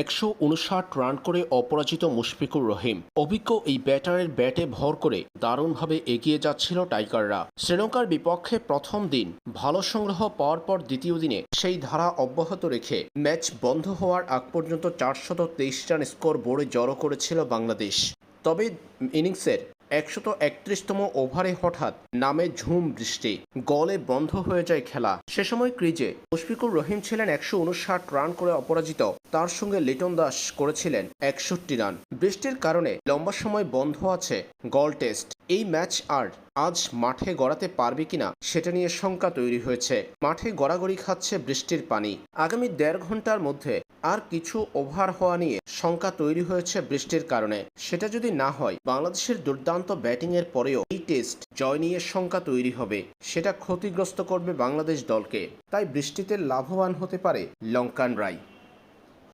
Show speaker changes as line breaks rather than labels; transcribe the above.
একশো উনষাট রান করে অপরাজিত মুশফিকুর রহিম। অভিজ্ঞ এই ব্যাটারের ব্যাটে ভর করে দারুণভাবে এগিয়ে যাচ্ছিল টাইগাররা। শ্রীলঙ্কার বিপক্ষে প্রথম দিন ভালো সংগ্রহ পাওয়ার পর দ্বিতীয় দিনে সেই ধারা অব্যাহত রেখে ম্যাচ বন্ধ হওয়ার আগ পর্যন্ত চারশত তেইশ রান স্কোর বোর্ডে জড়ো করেছিল বাংলাদেশ। তবে ইনিংসের একশত একত্রিশতম ওভারে হঠাৎ নামে ঝুম বৃষ্টি, গলে বন্ধ হয়ে যায় খেলা। সে সময় ক্রিজে মুশফিকুর রহিম ছিলেন একশো উনষাট রান করে অপরাজিত তার সঙ্গে লিটন দাস করেছিলেন একষট্টি রান। বৃষ্টির কারণে লম্বা সময় বন্ধ আছে গল টেস্ট। এই ম্যাচ আর আজ মাঠে গড়াতে পারবে কিনা সেটা নিয়ে শঙ্কা তৈরি হয়েছে। মাঠে গড়াগড়ি খাচ্ছে বৃষ্টির পানি। আগামী দেড় ঘণ্টার মধ্যে আর কিছু ওভার হওয়া নিয়ে শঙ্কা তৈরি হয়েছে বৃষ্টির কারণে। সেটা যদি না হয়, বাংলাদেশের দুর্দান্ত ব্যাটিংয়ের পরেও এই টেস্ট জয় নিয়ে শঙ্কা তৈরি হবে। সেটা ক্ষতিগ্রস্ত করবে বাংলাদেশ দলকে। তাই বৃষ্টিতে লাভবান হতে পারে লঙ্কান লঙ্কানরাই